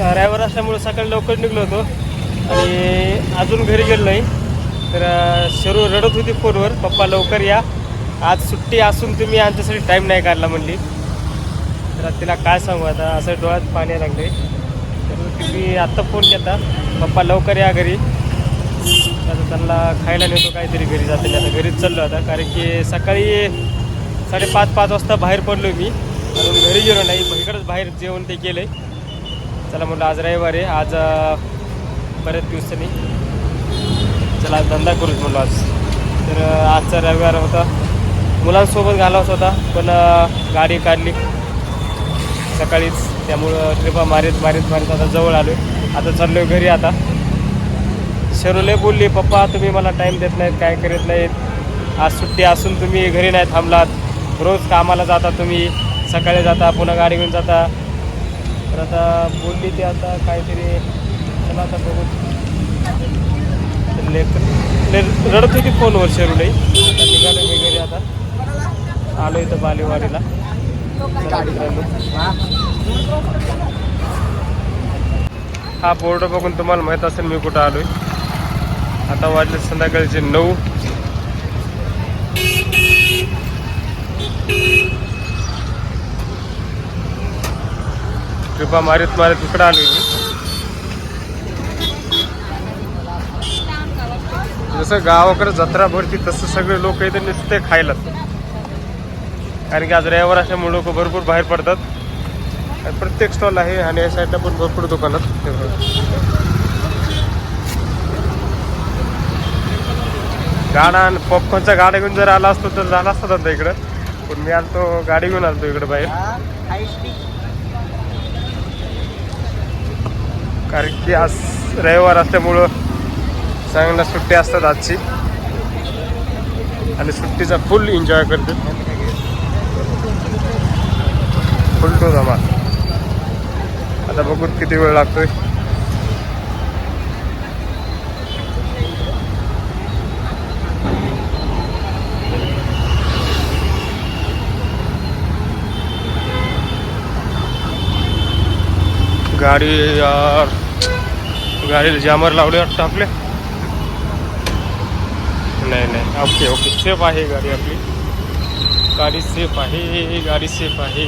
Driver असल्यामुळे सकाळी लवकर निघलो होतो. आणि अजून घरी गेलो नाही तर शरू रडत होती फोनवर पप्पा लवकर या. आज सुट्टी असून तुम्ही आमच्यासाठी टाईम नाही काढला म्हणली. तर तिला काय सांगू आता असं डोळ्यात पाणी लागले तर तुम्ही आत्ता फोन केला पप्पा लवकर या घरी. आता त्यांना खायला नेतो काहीतरी घरी जाते आता घरीच चाललो आता कारण की सकाळी साडेपाच पाच वाजता बाहेर पडलो मी. अजून घरी गेलो नाही मग इकडंच बाहेर जेवण ते केलं आहे चला म्हटलं आज रविवार आहे. आज बऱ्याच दिवसांनी. चला आज धंदा करूच म्हणलो आज. तर आजचा रविवार होता. मुलांसोबत घालावाच होता पण गाडी काढली. सकाळीच. त्यामुळं ट्रिपा मारीत मारीत मारीत आता जवळ आलो आता चाललो घरी आता. शरूले बोलली पप्पा तुम्ही मला टाईम देत नाहीत काय करीत नाहीत. आज सुट्टी असून तुम्ही घरी नाही थांबलात. रोज कामाला जाता तुम्ही. सकाळी जाता पुन्हा गाडी घेऊन जाता. तर आता बोलली ती आता काहीतरी चला आता बघू. तर लेक रडत होती फोनवर शरूले. आता निघालो मी आता. आलो इथं बालेवाडीला. हा बोर्ड बघून तुम्हाला माहीत असेल मी कुठं आलोय. आता वाजले संध्याकाळचे नऊ. कृपा मारीत मारीत इकडं आले मी. जसं गावाकडे जत्रा भरती तसं सगळे लोक इथे नुसते खायला. कारण की आज रविवार असल्यामुळे लोक भरपूर बाहेर पडतात. आणि प्रत्येक स्टॉल आहे आणि या साईडला पण भरपूर दुकानात गाडा आणि पॉपकॉर्नचा गाड्या घेऊन जर आला असतो तर झाला असता धंदा इकडं. पण मी आलतो गाडी घेऊन आलतो इकडं बाहेर. कारण की आज रविवार असल्यामुळं चांगल्या सुट्टी असतात आजची. आणि सुट्टीचा फुल एन्जॉय करते. फुल टू जमा. आता बघूत किती वेळ लागतोय. गाडी यार. गाडीला जामर लावले वाटतं आपले. नाही नाही. ओके ओके सेफ आहे गाडी आपली. गाडी सेफ आहे गाडी सेफ आहे.